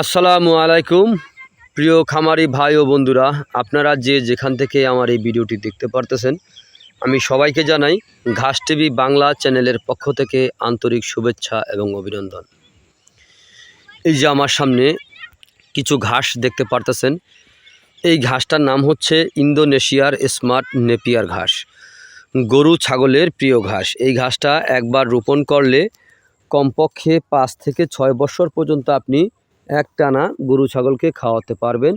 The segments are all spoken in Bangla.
আসসালামু আলাইকুম। প্রিয় খামারি ভাই ও বন্ধুরা, আপনারা যে যেখান থেকে আমার এই ভিডিওটি দেখতে পারতেছেন, আমি সবাইকে জানাই ঘাস টিভি বাংলা চ্যানেলের পক্ষ থেকে আন্তরিক শুভেচ্ছা এবং অভিনন্দন। এই যে আমার সামনে কিছু ঘাস দেখতে পারতেছেন। এই ঘাসটার নাম হচ্ছে ইন্দোনেশিয়ার স্মার্ট নেপিয়ার ঘাস। গরু ছাগলের প্রিয় ঘাস। এই ঘাসটা একবার রোপণ করলে কমপক্ষে পাঁচ থেকে ছয় বছর পর্যন্ত আপনি একটানা গরু ছাগলকে খাওয়াতে পারবেন।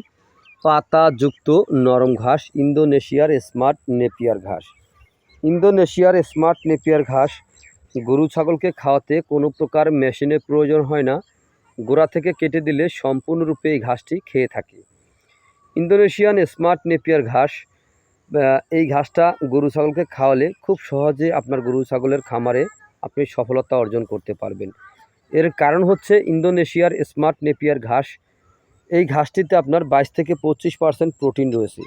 পাতাযুক্ত নরম ঘাস, ইন্দোনেশিয়ার স্মার্ট নেপিয়ার ঘাস। ইন্দোনেশিয়ার স্মার্ট নেপিয়ার ঘাস গরু ছাগলকে খাওয়াতে কোনো প্রকার মেশিনের প্রয়োজন হয় না। গোড়া থেকে কেটে দিলে সম্পূর্ণরূপে এই ঘাসটি খেয়ে থাকে। ইন্দোনেশিয়ান স্মার্ট নেপিয়ার ঘাস এই ঘাসটা গরু ছাগলকে খাওয়ালে খুব সহজে আপনার গরু ছাগলের খামারে আপনি সফলতা অর্জন করতে পারবেন। এর কারণ হচ্ছে ইন্দোনেশিয়ার স্মার্ট নেপিয়ার ঘাস। এই ঘাসটিতে আপনার বাইশ থেকে পঁচিশ পার্সেন্ট প্রোটিন রয়েছে।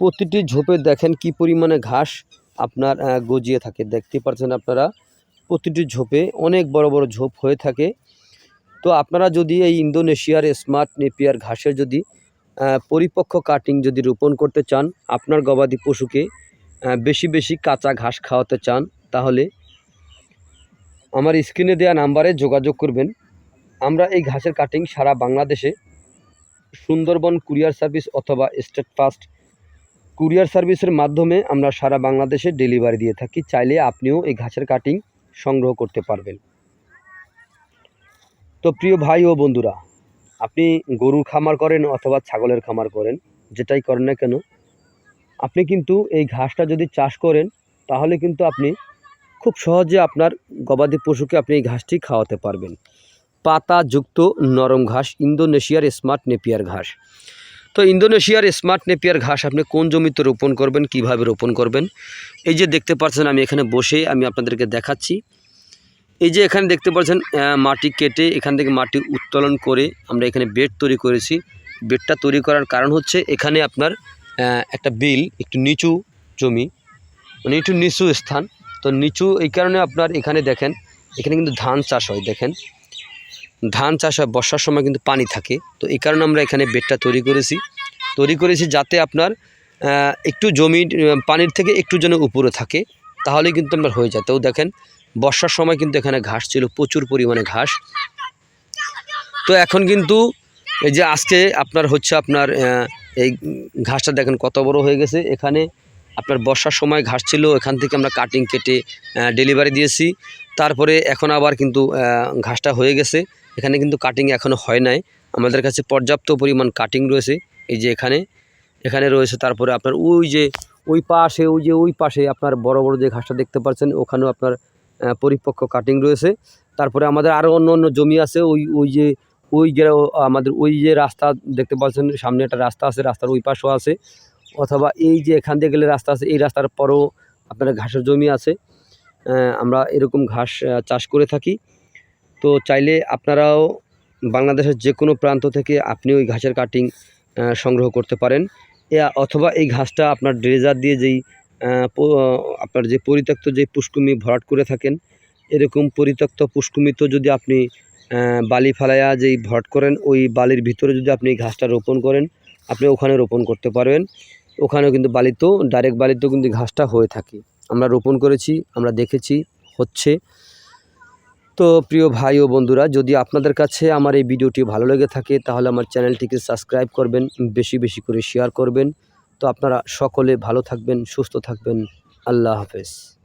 প্রতিটি ঝোপে দেখেন কি পরিমাণে ঘাস আপনার গজিয়ে থাকে। দেখতে পাচ্ছেন আপনারা, প্রতিটি ঝোপে অনেক বড় বড় ঝোপ হয়ে থাকে। তো আপনারা যদি এই ইন্দোনেশিয়ার স্মার্ট নেপিয়ার ঘাসের যদি পরিপক্ক কাটিং যদি রোপণ করতে চান, আপনার গবাদি পশুকে বেশি বেশি কাঁচা ঘাস খাওয়াতে চান, তাহলে আমার স্ক্রিনে দেওয়া নাম্বারে যোগাযোগ করবেন। আমরা এই ঘাসের কাটিং সারা বাংলাদেশে সুন্দরবন কুরিয়ার সার্ভিস অথবা স্টেট ফাস্ট কুরিয়ার সার্ভিসের মাধ্যমে আমরা সারা বাংলাদেশে ডেলিভারি দিয়ে থাকি। চাইলে আপনিও এই ঘাসের কাটিং সংগ্রহ করতে পারবেন। তো প্রিয় ভাই ও বন্ধুরা, আপনি গরুর খামার করেন অথবা ছাগলের খামার করেন, যেটাই করেন না কেন, আপনি কিন্তু এই ঘাসটা যদি চাষ করেন, তাহলে কিন্তু আপনি খুব সহজে আপনার গবাদি পশুকে আপনি এই ঘাসটি খাওয়াতে পারবেন। পাতাযুক্ত নরম ঘাস, ইন্দোনেশিয়ার স্মার্ট নেপিয়ার ঘাস। তো ইন্দোনেশিয়ার স্মার্ট নেপিয়ার ঘাস আপনি কোন জমিতে রোপণ করবেন, কীভাবে রোপণ করবেন? এই যে দেখতে পাচ্ছেন, আমি এখানে বসে আমি আপনাদেরকে দেখাচ্ছি। এই যে এখানে দেখতে পাচ্ছেন মাটি কেটে এখান থেকে মাটি উত্তোলন করে আমরা এখানে বেড তৈরি করেছি। বেডটা তৈরি করার কারণ হচ্ছে এখানে আপনার একটা বিল, একটু নিচু জমি মানে একটু নিচু স্থান তো নিচু এই কারণে আপনার এখানে দেখেন, এখানে কিন্তু ধান চাষ হয়, দেখেন। ধান চাষ হয়, বর্ষার সময় কিন্তু পানি থাকে। তো এই কারণে আমরা এখানে বেডটা তৈরি করেছি। তৈরি করেছি যাতে আপনার একটু জমি পানির থেকে একটু যেন উপরে থাকে তাহলে কিন্তু আপনার হয়ে যায়। তো দেখেন, বর্ষার সময় কিন্তু এখানে ঘাস ছিল, প্রচুর পরিমাণে ঘাস। তো এখন কিন্তু এই যে আজকে আপনার হচ্ছে আপনার এই ঘাসটা দেখেন কত বড় হয়ে গেছে। এখানে আপনার বর্ষার সময় ঘাস ছিল, এখান থেকে আমরা কাটিং কেটে ডেলিভারি দিয়েছি। তারপরে এখন আবার কিন্তু ঘাসটা হয়ে গেছে। এখানে কিন্তু কাটিং এখনও হয় নাই। আমাদের কাছে পর্যাপ্ত পরিমাণ কাটিং রয়েছে এই যে এখানে। এখানে রয়েছে তারপরে আপনার ওই যে, ওই পাশে, ওই যে ওই পাশে আপনার বড় বড় যে ঘাসটা দেখতে পাচ্ছেন, ওখানেও আপনার পরিপক্ক কাটিং রয়েছে। তারপরে আমাদের আরও অন্য অন্য জমি আছে, ওই ওই যে, ওই আমাদের ওই যে রাস্তা দেখতে পাচ্ছেন, সামনে একটা রাস্তা আছে, রাস্তার ওই পাশেও আছে। অথবা এই যে এখান দিয়ে গেলে রাস্তা আছে, এই রাস্তার পরও আপনার ঘাসের জমি আছে। আমরা এরকম ঘাস চাষ করে থাকি। তো চাইলে আপনারাও বাংলাদেশের যে কোনো প্রান্ত থেকে আপনি ওই ঘাসের কাটিং সংগ্রহ করতে পারেন। অথবা এই ঘাসটা আপনার ড্রেজার দিয়ে যেই আপনার যে পরিত্যক্ত যে পুষ্কুমি ভরাট করে থাকেন, এরকম পরিত্যক্ত পুষ্কুমিতে যদি আপনি বালি ফালাইয়া যেই ভরাট করেন, ওই বালির ভিতরে যদি আপনি ঘাসটা রোপণ করেন, আপনি ওখানে রোপণ করতে পারবেন। ওখানেও কিন্তু বালিতেও ডাইরেক্ট বালিতেও কিন্তু ঘাসটা হয়ে থাকে। আমরা রোপণ করেছি, আমরা দেখেছি, হচ্ছে। তো প্রিয় ভাই ও বন্ধুরা, যদি আপনাদের কাছে আমার এই ভিডিওটি ভালো লেগে থাকে, তাহলে আমার চ্যানেলটিকে সাবস্ক্রাইব করবেন, বেশি বেশি করে শেয়ার করবেন। তো আপনারা সকলে ভালো থাকবেন, সুস্থ থাকবেন। আল্লাহ হাফেজ।